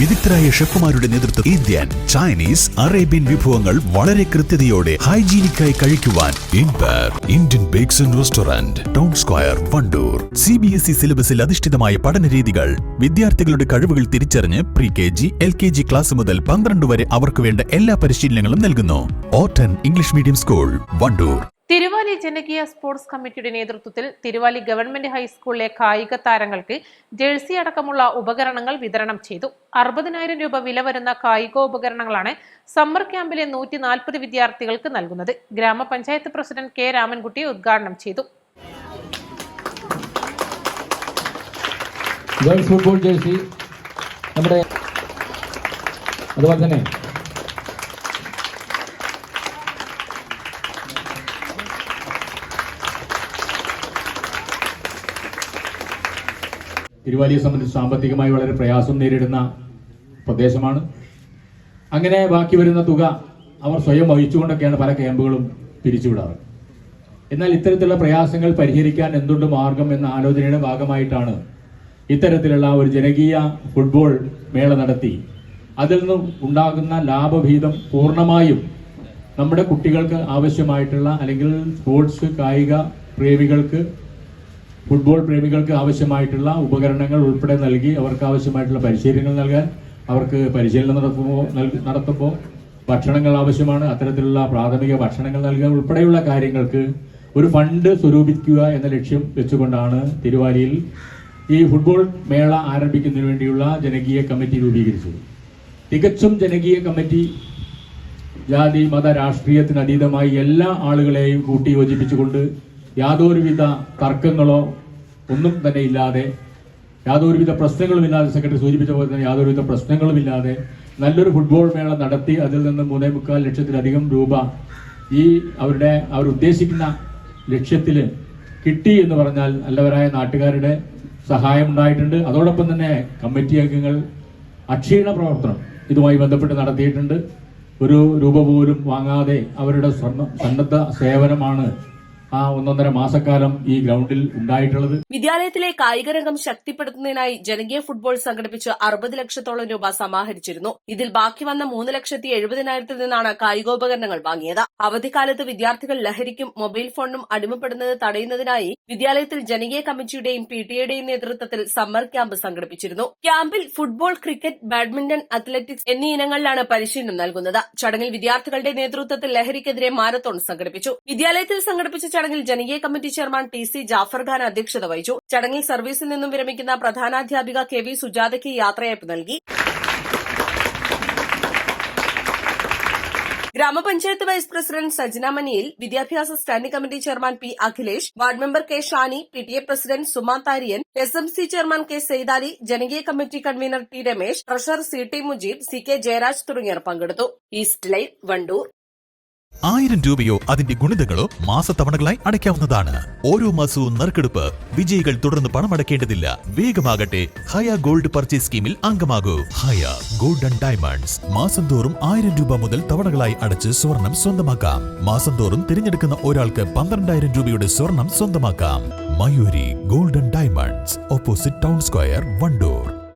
വിദഗ്ധരായ ഷെഫുമാരുടെ നേതൃത്വം Indian Chinese Arabian വിഭവങ്ങൾ വളരെ കൃത്യതയോടെ ഹൈജീനിക്കായി കഴിക്കുവാൻ Indian bakes and restaurant town square Wandoor. C B S E സിലബസിൽ അധിഷ്ഠിതമായ പഠന രീതികൾ വിദ്യാർത്ഥികളുടെ കഴിവുകൾ തിരിച്ചറിഞ്ഞ് pre K G L K G class മുതൽ പന്ത്രണ്ട് വരെ അവർക്ക് വേണ്ട എല്ലാ പരിശീലനങ്ങളും നൽകുന്നു. ഓട്ടൻ English medium school Wandoor. Thiruvali ജനകീയ സ്പോർട്സ് കമ്മിറ്റിയുടെ നേതൃത്വത്തിൽ തിരുവാലി ഗവൺമെന്റ് ഹൈസ്കൂളിലെ കായിക താരങ്ങൾക്ക് ജേഴ്സി അടക്കമുള്ള ഉപകരണങ്ങൾ വിതരണം ചെയ്തു. അറുപതിനായിരം രൂപ വില വരുന്ന കായികോപകരണങ്ങളാണ് സമ്മർ ക്യാമ്പിലെ നൂറ്റി നാൽപ്പത് വിദ്യാർത്ഥികൾക്ക് നൽകുന്നത്. ഗ്രാമപഞ്ചായത്ത് പ്രസിഡന്റ് കെ രാമൻകുട്ടി ഉദ്ഘാടനം ചെയ്തു. ഗേൾസ് ഫുട്ബോൾ ജേഴ്സി നമ്മുടെ അതുപോലെ തന്നെ തിരുവാലിയെ സംബന്ധിച്ച് സാമ്പത്തികമായി വളരെ പ്രയാസം നേരിടുന്ന പ്രദേശമാണ്. അങ്ങനെ ബാക്കി വരുന്ന തുക അവർ സ്വയം വഹിച്ചുകൊണ്ടൊക്കെയാണ് പല ക്യാമ്പുകളും പിരിച്ചുവിടാറ്. എന്നാൽ ഇത്തരത്തിലുള്ള പ്രയാസങ്ങൾ പരിഹരിക്കാൻ എന്തുണ്ട് മാർഗം എന്ന ആലോചനയുടെ ഭാഗമായിട്ടാണ് ഇത്തരത്തിലുള്ള ഒരു ജനകീയ ഫുട്ബോൾ മേള നടത്തി. അതിൽ നിന്നും ഉണ്ടാകുന്ന ലാഭഭീതം പൂർണമായും നമ്മുടെ കുട്ടികൾക്ക് ആവശ്യമായിട്ടുള്ള അല്ലെങ്കിൽ സ്പോർട്സ് കായിക പ്രേമികൾക്ക് ഫുട്ബോൾ പ്രേമികൾക്ക് ആവശ്യമായിട്ടുള്ള ഉപകരണങ്ങൾ ഉൾപ്പെടെ നൽകി അവർക്ക് ആവശ്യമായിട്ടുള്ള പരിശീലനങ്ങൾ നൽകാൻ അവർക്ക് പരിശീലനം നടത്തുമ്പോൾ നടത്തുമ്പോൾ ഭക്ഷണങ്ങൾ ആവശ്യമാണ്. അത്തരത്തിലുള്ള പ്രാഥമിക ഭക്ഷണങ്ങൾ നൽകുക ഉൾപ്പെടെയുള്ള കാര്യങ്ങൾക്ക് ഒരു ഫണ്ട് സ്വരൂപിക്കുക എന്ന ലക്ഷ്യം വെച്ചുകൊണ്ടാണ് തിരുവാലിയിൽ ഈ ഫുട്ബോൾ മേള ആരംഭിക്കുന്നതിന് വേണ്ടിയുള്ള ജനകീയ കമ്മിറ്റി രൂപീകരിച്ചത്. തികച്ചും ജനകീയ കമ്മിറ്റി ജാതി മത രാഷ്ട്രീയത്തിന് അതീതമായി എല്ലാ ആളുകളെയും കൂട്ടി യോജിപ്പിച്ചുകൊണ്ട് യാതൊരുവിധ തർക്കങ്ങളോ ഒന്നും തന്നെ ഇല്ലാതെ യാതൊരുവിധ പ്രശ്നങ്ങളുമില്ലാതെ സെക്രട്ടറി സൂചിപ്പിച്ച പോലെ തന്നെ യാതൊരുവിധ പ്രശ്നങ്ങളുമില്ലാതെ നല്ലൊരു ഫുട്ബോൾ മേള നടത്തി അതിൽ നിന്ന് മൂന്നേ മുക്കാൽ ലക്ഷത്തിലധികം രൂപ ഈ അവരുടെ അവർ ഉദ്ദേശിക്കുന്ന ലക്ഷ്യത്തിൽ കിട്ടി എന്ന് പറഞ്ഞാൽ നല്ലവരായ നാട്ടുകാരുടെ സഹായം ഉണ്ടായിട്ടുണ്ട്. അതോടൊപ്പം തന്നെ കമ്മിറ്റി അംഗങ്ങൾ അക്ഷീണ പ്രവർത്തനം ഇതുമായി ബന്ധപ്പെട്ട് നടത്തിയിട്ടുണ്ട്. ഒരു രൂപ പോലും വാങ്ങാതെ അവരുടെ സന്നദ്ധ സേവനമാണ് ആ ഒന്നൊന്നര മാസക്കാലം ഈ ഗ്രൗണ്ടിൽ ഉണ്ടായിട്ടുള്ളത്. വിദ്യാലയത്തിലെ കായികരംഗം ശക്തിപ്പെടുത്തുന്നതിനായി ജനകീയ ഫുട്ബോൾ സംഘടിപ്പിച്ച് അറുപത് ലക്ഷത്തോളം രൂപ സമാഹരിച്ചിരുന്നു. ഇതിൽ ബാക്കി വന്ന മൂന്ന് ലക്ഷത്തി എഴുപതിനായിരത്തിൽ നിന്നാണ് കായികോപകരണങ്ങൾ വാങ്ങിയത്. അവധിക്കാലത്ത് വിദ്യാർത്ഥികൾ ലഹരിക്കും മൊബൈൽ ഫോണിനും അടിമപ്പെടുന്നത് തടയുന്നതിനായി വിദ്യാലയത്തിൽ ജനകീയ കമ്മിറ്റിയുടെയും പി ടിയുടെയും നേതൃത്വത്തിൽ സമ്മർ ക്യാമ്പ് സംഘടിപ്പിച്ചിരുന്നു. ക്യാമ്പിൽ ഫുട്ബോൾ ക്രിക്കറ്റ് ബാഡ്മിന്റൺ അത്ലറ്റിക്സ് എന്നീ ഇനങ്ങളിലാണ് പരിശീലനം നൽകുന്നത്. ചടങ്ങിൽ വിദ്യാർത്ഥികളുടെ നേതൃത്വത്തിൽ ലഹരിക്കെതിരെ മാരത്തോൺ സംഘടിപ്പിച്ചു. വിദ്യാലയത്തിൽ സംഘടിപ്പിച്ച ചടങ്ങിൽ ജനകീയ committee chairman T C Jafar Khan അധ്യക്ഷത വഹിച്ചു. ചടങ്ങിൽ സർവീസിൽ നിന്നും വിരമിക്കുന്ന പ്രധാനാധ്യാപിക കെ വി സുജാതയ്ക്ക് യാത്രയയപ്പ് നൽകി. ഗ്രാമപഞ്ചായത്ത് വൈസ് പ്രസിഡന്റ് സജ്ന മനിയിൽ വിദ്യാഭ്യാസ standing committee chairman P Akhilesh ward member K Shani P T A president Suma Thariyan S M C chairman K Saidali ജനകീയ committee convener T Ramesh treasurer C T Mujeeb C K Jayaraj തുടങ്ങിയവർ പങ്കെടുത്തു. East line Wandoor. ആയിരം രൂപയോ അതിന്റെ ഗുണിതങ്ങളോ മാസത്തവണകളായി അടയ്ക്കാവുന്നതാണ്. ഓരോ മാസവും നറുക്കെടുപ്പ് വിജയികൾ തുടർന്ന് പണം അടയ്ക്കേണ്ടതില്ല. വേഗമാകട്ടെ ഹയ ഗോൾഡ് പർച്ചേസ് സ്കീമിൽ അംഗമാകൂ. Haya gold and diamonds. മാസം തോറും ആയിരം രൂപ മുതൽ തവണകളായി അടച്ച് സ്വർണം സ്വന്തമാക്കാം. മാസം തോറും തിരഞ്ഞെടുക്കുന്ന ഒരാൾക്ക് പന്ത്രണ്ടായിരം രൂപയുടെ സ്വർണം സ്വന്തമാക്കാം. Mayuri golden diamonds. Opposite town square Wandoor.